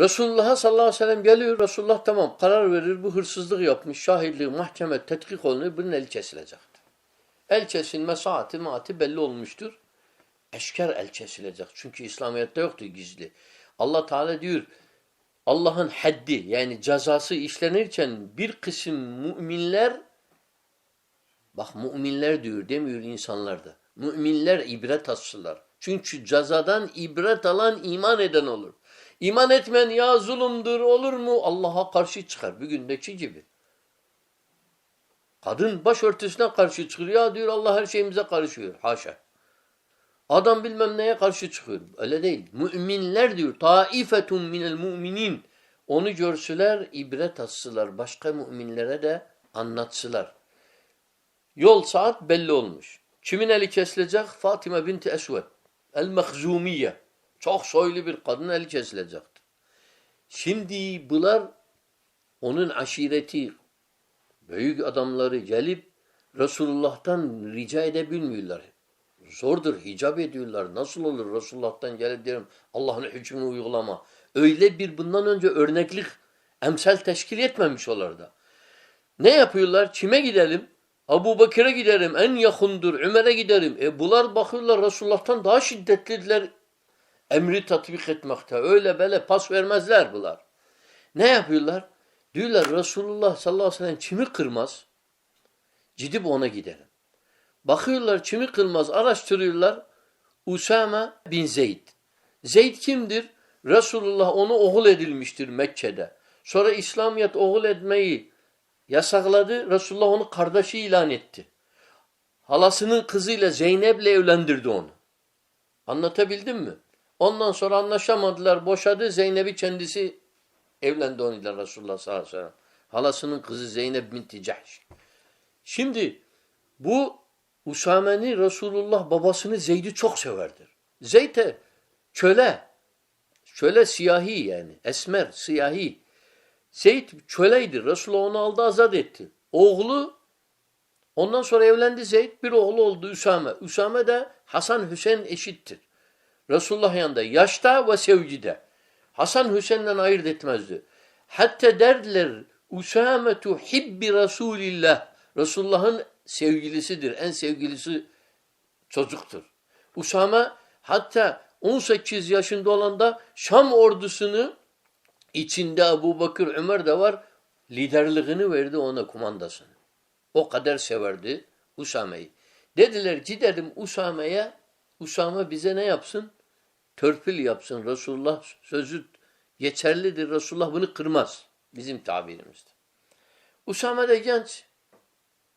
Resulullah'a sallallahu aleyhi ve sellem geliyor. Resulullah tamam karar verir. Bu hırsızlık yapmış. Şahitliği, mahkeme, tetkik olunur. Bunun eli kesilecektir. El kesilme saati maati belli olmuştur. Eşker el kesilecek. Çünkü İslamiyet'te yoktur gizli. Allah Teala diyor Allah'ın haddi yani cezası işlenirken bir kısım müminler bak müminler diyor demiyor insanlar da. Müminler ibret alsınlar. Çünkü cezadan ibret alan iman eden olur. İman etmeyen ya zulümdür olur mu? Allah'a karşı çıkar. Bugündeki gibi. Kadın başörtüsüne karşı çıkıyor. Ya diyor Allah her şeyimize karışıyor. Haşa. Adam bilmem neye karşı çıkıyor. Öyle değil. Müminler diyor. Taifetun minel müminin. Onu görsüler, ibret atsılar. Başka müminlere de anlatsılar. Yol saat belli olmuş. Kimin eli kesilecek? Fatıma binti Esved. El-Mehzumiye. Çok soylu bir kadın eli kesilecekti. Şimdi bunlar onun aşireti, büyük adamları gelip Resulullah'tan rica edebilmiyorlar. Zordur, hicap ediyorlar. Nasıl olur Resulullah'tan gelip diyorum Allah'ın hükmünü uygulama. Öyle bir bundan önce örneklik, emsal teşkil etmemiş da. Ne yapıyorlar? Kime gidelim? Abu Bakır'a giderim, en yakındır, Ömer'e giderim. E bunlar bakıyorlar Resulullah'tan daha şiddetliler emri tatbik etmekte. Öyle böyle pas vermezler bunlar. Ne yapıyorlar? Diyorlar Resulullah sallallahu aleyhi ve sellem kimi kırmaz? Gidip ona giderim. Bakıyorlar kimi kırmaz araştırıyorlar. Usame bin Zeyd. Zeyd kimdir? Resulullah onu oğul edilmiştir Mekke'de. Sonra İslamiyet oğul etmeyi yasakladı. Resulullah onu kardeşi ilan etti. Halasının kızıyla Zeynep'le evlendirdi onu. Anlatabildim mi? Ondan sonra anlaşamadılar, boşadı. Zeynep'i kendisi evlendi onunla Resulullah sallallahu aleyhi ve sellem. Halasının kızı Zeynep binti Cahş. Şimdi bu Usame'ni Resulullah babasını Zeyd'i çok severdir. Zeyd'e köle, köle siyahi yani, esmer, siyahi. Zeyd köleydi. Resulullah onu aldı azat etti. Oğlu ondan sonra evlendi Zeyd. Bir oğlu oldu Üsame. Üsame de Hasan Hüseyin eşittir. Resulullah yanında yaşta ve sevgide. Hasan Hüseyin'den ayırt etmezdi. Hatta derdiler Usametu hibbi Resulillah. Resulullah'ın sevgilisidir. En sevgilisi çocuktur. Usame hatta 18 yaşında olanda Şam ordusunu içinde Ebu Bakır Ömer de var. Liderliğini verdi ona kumandasını. O kadar severdi Usame'yi. Dediler gidelim Usame'ye. Usame bize ne yapsın? Törpül yapsın. Resulullah sözü geçerlidir. Resulullah bunu kırmaz. Bizim tabirimizde. Usame de genç.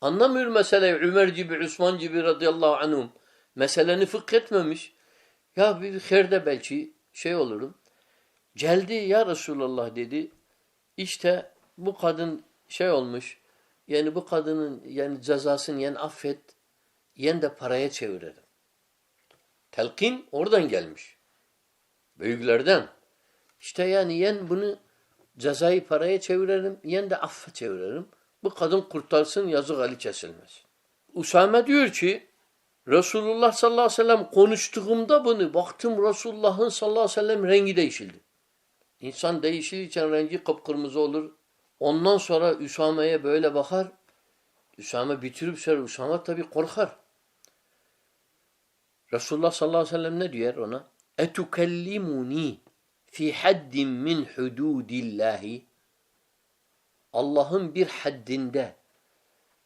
Anlamıyor meseleyi. Ömer gibi, Osman gibi radıyallahu anhum. Meseleni fıkh etmemiş. Ya bir herde belki şey olurum. Geldi ya Resulullah dedi. İşte bu kadın şey olmuş. Yani bu kadının yani cezasını yani affet. Yen de paraya çevirelim. Telkin oradan gelmiş. Büyüklerden. İşte yani yen bunu cezayı paraya çevirelim, yen de affa çevirelim. Bu kadın kurtarsın, yazık Ali kesilmez. Usame diyor ki, Resulullah sallallahu aleyhi ve sellem konuştuğumda bunu baktım Resulullah'ın sallallahu aleyhi ve sellem rengi değişildi. İnsan değişirken rengi kıpkırmızı olur. Ondan sonra Üsame'ye böyle bakar. Üsame bitirip söyler. Üsame tabi korkar. Resulullah sallallahu aleyhi ve sellem ne diyor ona? Etukellimuni fi haddin min hududillahi Allah'ın bir haddinde,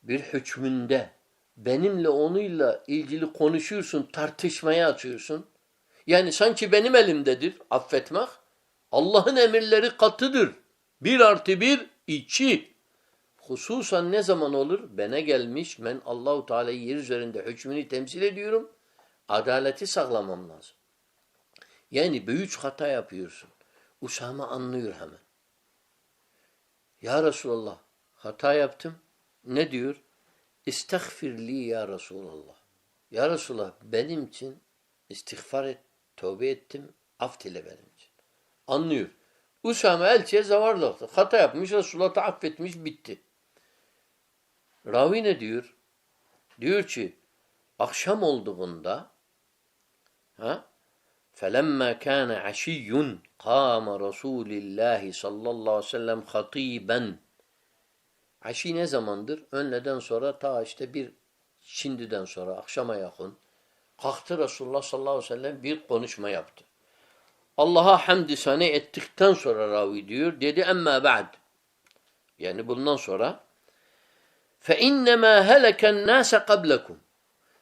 bir hükmünde benimle onunla ilgili konuşuyorsun, tartışmaya açıyorsun. Yani sanki benim elimdedir affetmek. Allah'ın emirleri katıdır. Bir artı bir, iki. Hususan ne zaman olur? Bana gelmiş, ben Allahu Teala'yı yer üzerinde hükmünü temsil ediyorum. Adaleti sağlamam lazım. Yani büyük hata yapıyorsun. Usame anlıyor hemen. Ya Resulallah hata yaptım. Ne diyor? İstagfirli ya Resulallah. Ya Resulallah benim için istiğfar et, tövbe ettim, af dile benim için. Anlıyor. Usame elçiye zavarlı oldu. Hata yapmış, Resulullah da affetmiş, bitti. Ravi ne diyor? Diyor ki, akşam olduğunda ha, فَلَمَّا كَانَ عَشِيٌّ قَامَ رَسُولِ اللّٰهِ sallallahu aleyhi ve sellem hatiben. Aşi ne zamandır? Önleden sonra ta işte bir şimdiden sonra akşama yakın kalktı Resulullah sallallahu aleyhi ve sellem bir konuşma yaptı. Allah'a hamdü sane ettikten sonra ravi diyor. Dedi emme ba'd. Yani bundan sonra فَاِنَّمَا هَلَكَ النَّاسَ قَبْلَكُمْ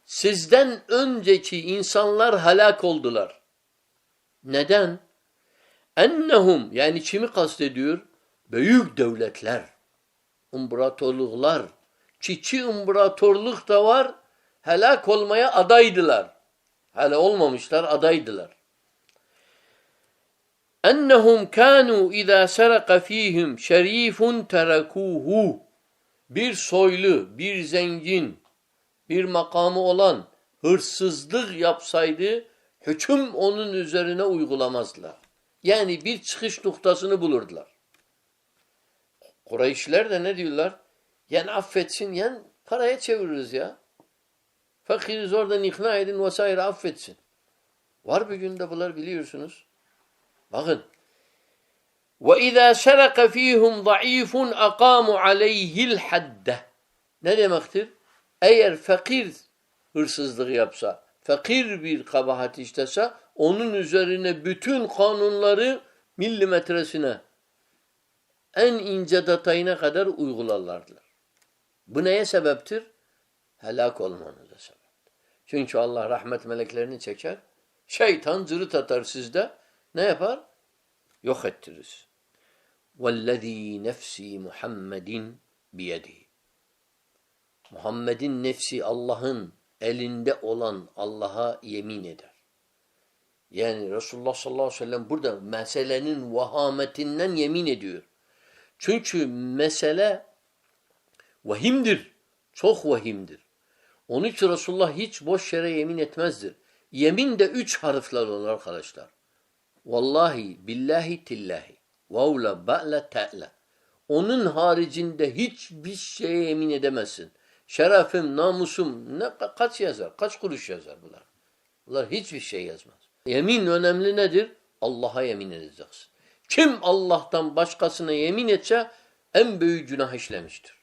Sizden önceki insanlar helak oldular. Neden? Ennehum yani kimi kastediyor? Büyük devletler, imparatorluklar, çiçi imparatorluk da var, helak olmaya adaydılar. Hele olmamışlar, adaydılar. Ennehum kanu iza saraka fihim şerifun terakuhu. Bir soylu, bir zengin, bir makamı olan hırsızlık yapsaydı hüküm onun üzerine uygulamazlar. Yani bir çıkış noktasını bulurdular. Kureyşler de ne diyorlar? Yani affetsin, yani paraya çeviririz ya. Fakiriz oradan ikna edin vesaire affetsin. Var bir günde bunlar biliyorsunuz. Bakın. وَاِذَا سَرَقَ ف۪يهُمْ ضَع۪يفٌ اَقَامُ عَلَيْهِ الْحَدَّ Ne demektir? Eğer fakir hırsızlık yapsa, fakir bir kabahat işlese, onun üzerine bütün kanunları milimetresine, en ince detayına kadar uygularlardılar. Bu neye sebeptir? Helak olmanıza sebep. Çünkü Allah rahmet meleklerini çeker. Şeytan cırıt atar sizde. Ne yapar? Yok ettirir. وَالَّذ۪ي نَفْس۪ي مُحَمَّدٍ بِيَدِهِ Muhammed'in nefsi Allah'ın elinde olan Allah'a yemin eder. Yani Resulullah sallallahu aleyhi ve sellem burada meselenin vahametinden yemin ediyor. Çünkü mesele vahimdir. Çok vahimdir. Onun için Resulullah hiç boş yere yemin etmezdir. Yemin de üç harfler olur arkadaşlar. Vallahi, billahi, tillahi. Vavla, ba'la, te'la. Onun haricinde hiçbir şeye yemin edemezsin. Şerefim, namusum ne kaç yazar? Kaç kuruş yazar bunlar? Bunlar hiçbir şey yazmaz. Yemin önemli nedir? Allah'a yemin edeceksin. Kim Allah'tan başkasına yemin etse en büyük günah işlemiştir.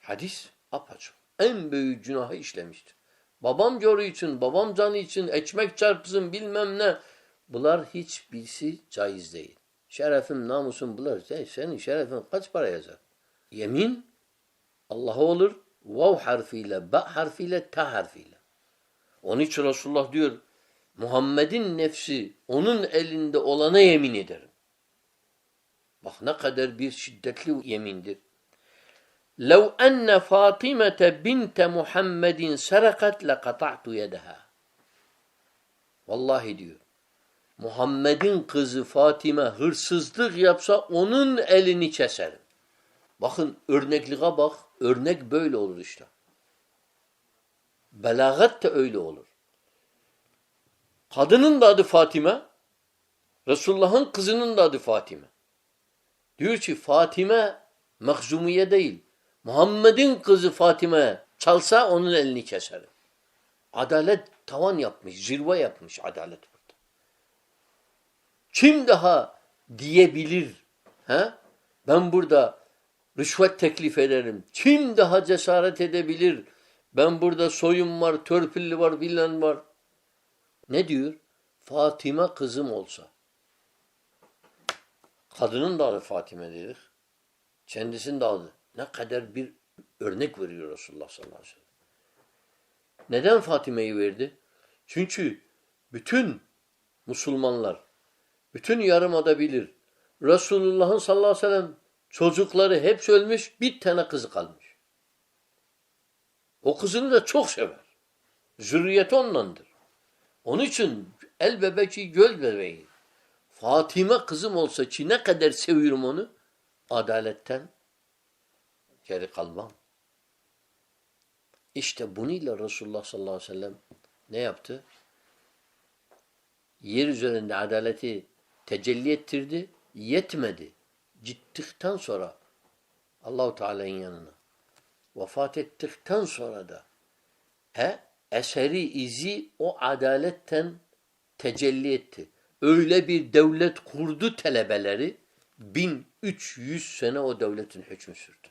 Hadis apaçık. En büyük günahı işlemiştir. Babam coru için, babam canı için, ekmek çarpsın bilmem ne. Bunlar hiçbirisi caiz değil. Şerefim, namusum bunlar. Senin şerefin kaç para yazar? Yemin Allah'a olur. Vav harfiyle, ba harfiyle, ta harfiyle. Onun için Resulullah diyor Muhammed'in nefsi onun elinde olana yemin ederim. Bak ne kadar bir şiddetli yemindir. لَوْ أَنَّ فَاطِمَةَ بِنْتَ مُحَمَّدٍ سَرَقَتْ لَقَطَعْتُ يَدَهَا Vallahi diyor. Muhammed'in kızı Fatime hırsızlık yapsa onun elini keserim. Bakın örnekliğe bak. Örnek böyle olur işte. Belagat da öyle olur. Kadının da adı Fatime. Resulullah'ın kızının da adı Fatime. Diyor ki Fatime Mahzumiye değil. Muhammed'in kızı Fatime çalsa onun elini keserim. Adalet tavan yapmış, zirve yapmış adalet burada. Kim daha diyebilir? He? Ben burada rüşvet teklif ederim. Kim daha cesaret edebilir? Ben burada soyum var, törpülli var, bilen var. Ne diyor? Fatime kızım olsa. Kadının da adı Fatime dedik. Kendisinin de adı. Ne kadar bir örnek veriyor Resulullah sallallahu aleyhi ve sellem. Neden Fatime'yi verdi? Çünkü bütün Müslümanlar, bütün yarımada bilir. Resulullah'ın sallallahu aleyhi ve sellem çocukları hepsi ölmüş, bir tane kızı kalmış. O kızını da çok sever. Zürriyeti ondandır. Onun için el bebeği göl bebeği. Fatime kızım olsa ki ne kadar seviyorum onu, adaletten geri kalmam. İşte bununla Resulullah sallallahu aleyhi ve sellem ne yaptı? Yer üzerinde adaleti tecelli ettirdi, yetmedi. Gittikten sonra Allahu Teala'nın yanına vefat ettikten sonra da he, eseri, izi o adaletten tecelli etti. Öyle bir devlet kurdu telebeleri 1300 sene o devletin hükmü sürdü.